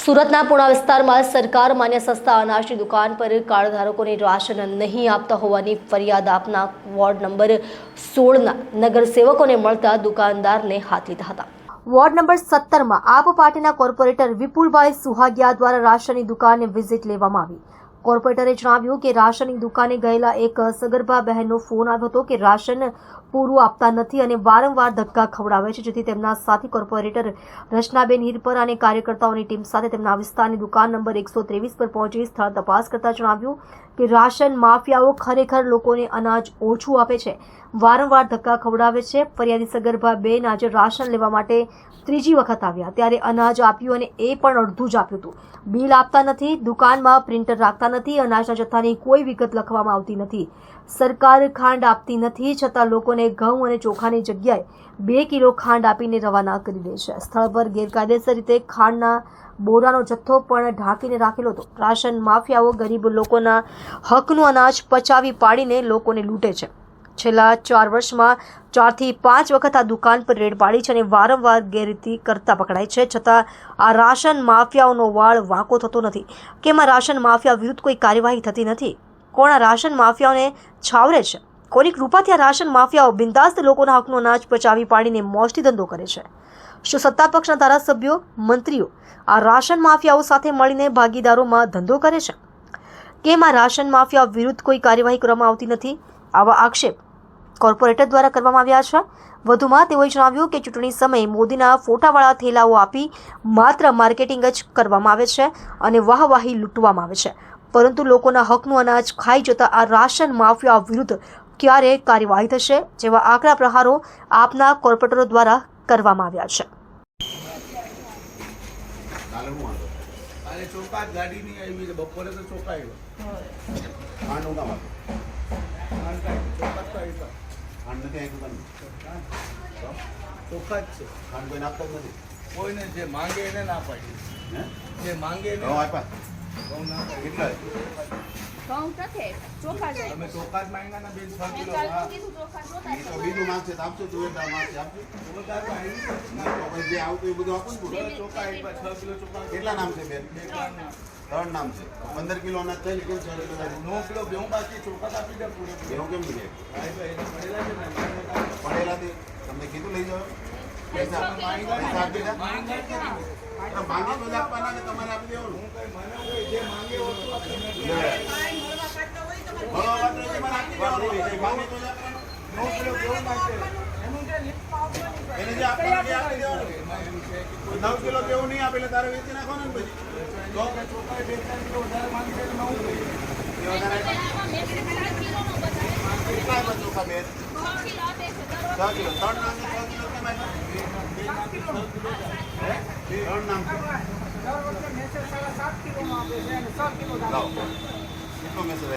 સુરતના પુણા વિસ્તારમાં સરકાર માન્ય સસ્તા અનાજની દુકાન પર કાર્ડધારકોને રાશન નહીં આપતા હોવાની ફરિયાદ આપના વોર્ડ નંબર સોળના નગરસેવકોને મળતા દુકાનદારને હાથ લીધા હતા. વોર્ડ નંબર સત્તરમાં આપ પાર્ટીના કોર્પોરેટર વિપુલભાઈ સુહાગિયા દ્વારા રાશનની દુકાને વિઝિટ લેવામાં આવી. કોર્પોરેટરે જણાવ્યું કે રાશનની દુકાને ગયેલા એક સગર્ભા બહેનનો ફોન આવ્યો હતો કે રાશન પૂરું આપતા નથી અને વારંવાર ધક્કા ખવડાવે છે, જેથી તેમના સાથી કોર્પોરેટર રચનાબેન હિરપર અને કાર્યકર્તાઓની ટીમ સાથે તેમના વિસ્તારની દુકાન નંબર એકસો ત્રેવીસ પર પહોંચી સ્થળ તપાસ કરતા જણાવ્યું કે રાશન માફિયાઓ ખરેખર લોકોને અનાજ ઓછું આપે છે, વારંવાર ધક્કા ખવડાવે છે. ફરિયાદી સગર્ભા બેન આજે રાશન લેવા માટે ત્રીજી વખત આવ્યા, ત્યારે અનાજ આપ્યું અને એ પણ અડધું જ આપ્યું હતું. બિલ આપતા નથી, દુકાનમાં પ્રિન્ટર રાખતા નથી અનાજના જથ્થાની કોઈ વિગત લખવામાં આવતી નથી. સરકાર ખાંડ આપતી નથી છતાં લોકોને ઘઉં અને ચોખાની જગ્યાએ બે કિલો ખાંડ આપીને રવાના કરી દે છે. સ્થળ પર ગેરકાયદેસર રીતે ખાંડના બોરાનો જથ્થો પણ ઢાંકીને રાખેલો હતો. રાશન માફિયાઓ ગરીબ લોકોના હકનું અનાજ પચાવી પાડીને લોકોને લૂંટે છે. છેલ્લા ચાર વર્ષમાં ચારથી પાંચ વખત આ દુકાન પર રેડ પાડી છે અને વારંવાર ગેરરીતિ કરતા પકડાય છે, છતાં આ રાશન માફિયાઓનો વાળ વાંકો થતો નથી. કે એમાં રાશન માફિયા વિરુદ્ધ કોઈ કાર્યવાહી થતી નથી? કોણ આ રાશન માફિયાઓને છાવરે છે? કોની કૃપાથી આ રાશન માફિયાઓ બિંદાસ્ત લોકોના હકનો અનાજ પચાવી પાડીને મોજથી ધંધો કરે છે? શું સત્તા પક્ષના ધારાસભ્યો, મંત્રીઓ આ રાશન માફિયાઓ સાથે મળીને ભાગીદારોમાં ધંધો કરે છે? કેમ આ રાશન માફિયા વિરુદ્ધ કોઈ કાર્યવાહી કરવામાં આવતી નથી? આવા આક્ષેપ કોર્પોરેટર દ્વારા કરવામાં આવ્યા છે. વધુમાં તેઓએ જણાવ્યું કે ચૂંટણી સમયે મોદીના ફોટાવાળા થેલાઓ આપી માત્ર માર્કેટિંગ જ કરવામાં આવે છે અને વાહવાહી લૂંટવામાં આવે છે. પરંતુ લોકોના હકનું અનાજ ખાઈ જતા આ રાશન માફિયા વિરુદ્ધ ક્યારે કાર્યવાહી થશે જેવા આકરા પ્રહારો આપના કોર્પોરેટરો દ્વારા કરવામાં આવ્યા છે. ચોખા ગાડી નહીં આવી બપોરે તો ચોખા આવ્યો ખાંડ હું કામ ચોખા તો આવ્યો ખાંડ નથી આપ્યું તમને ચોખા જ છે. ખાંડ કોઈને આપતા જ નથી. કોઈને જે માંગે એને ના પાડી. હે? જે માંગે એને આપ્યા? ઘઉં ના કેટલા? ઘઉં નથી ચોખા જ તમે ચોખા જ માંગ્યા ને બેન છ કિલો હા. ચોખા તો બીજું માંગશે તો આપજો જોઈએ તો માંગશે આપજો. ના જે આવતું એ બધું આપો ને કેટલા નામ છે બેન? બે ત્રણ નામ. છે. પંદર કિલો અનાજ થઈને કેમ છે? નવ કિલો ઘઉં બાકી ચોખા આપી દે પૂરે. એવું કેમ નહીં પડેલા ને તમને કીધું લઈ જાઓ. પૈસા પૈસા આપી દે. માંગે આપવાના ને તમારે આપી દેવાનું. હું કઈ મને જે માંગે હોય તો આપી દેવાનું એને જે આપવાનું છે આપી દેવાનું નવ કિલો કેવું નહીં આપે એટલે તારે વેચી નાખો ને પછી ચોખા ચોખા બે ત્રણ કિલો વધારે માંગે તો નવું લઈએ. એ વધારે આમાં મેં ચાર કિલોનો બતાવ્યો. કેટલા ચોખા બે છ કિલો છ કિલો કેટલો મેસેજ